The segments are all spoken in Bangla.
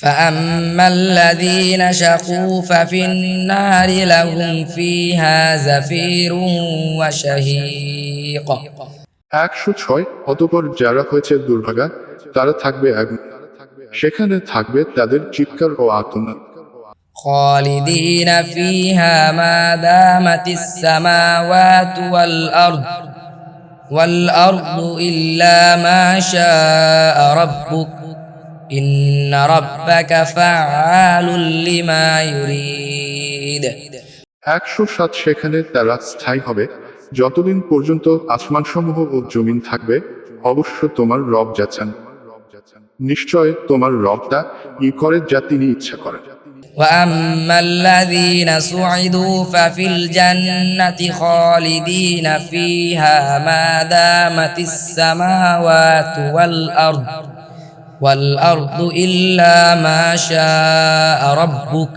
فأما الذين شقوا ففي النار لهم فيها زفير وشهيق একশো ছয় অতপর যারা হয়েছে দুর্ভাগা তারা থাকবে আগুন সেখানে থাকবে তাদের চিৎকার ও আর্তনাদ خالدين فيها ما دامت السماوات والأرض والأرض إلا ما شاء ربك إن ربك فعال لما يريد একশো সাত সেখানে তারা স্থায়ী হবে যতদিন পর্যন্ত আসমানসমূহ ও জমিন থাকবে অবশ্য তোমার রব যাচ্ছেন নিশ্চয় তোমার রবটা ই করে যা তিনি ইচ্ছা করেন وأما الذين سعدوا ففي الجنة خالدين فيها ما دامت السماوات والأرض والأرض إلا ما شاء ربك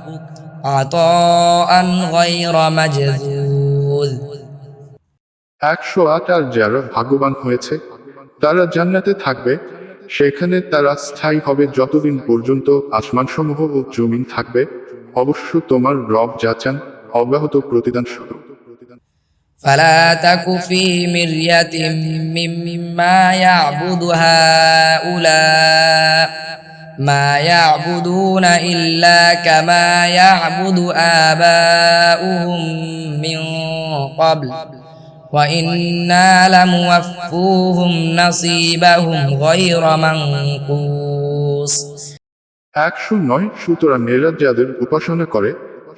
عطاء غير مجذوذ একশো আট আর যারা ভাগ্যবান হয়েছে তারা জান্নাতে থাকবে সেখানে তারা স্থায়ী হবে যতদিন পর্যন্ত আসমানসমূহ ও জমিন থাকবে অবশ্য তোমার রব যাচান অব্যাহত প্রতিদান স্বরূপ فلا تك في مرية مما يعبد هؤلاء ما يعبدون إلا كما يعبد آباؤهم من قبل وإنا لموفوهم نصيبهم غير منقوص একশো নয় সুতরাং এরা যাদের উপাসনা করে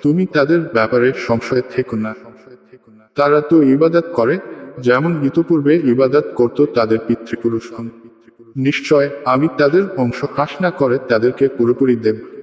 তুমি তাদের ব্যাপারে সংশয়ে থেকো না তারা তো ইবাদত করে যেমন ইতপূর্বে ইবাদত করত তাদের পিতৃপুরুষগণ নিশ্চয় আমি তাদের অংশ হ্রাস না করে তাদেরকে পুরোপুরি দেব।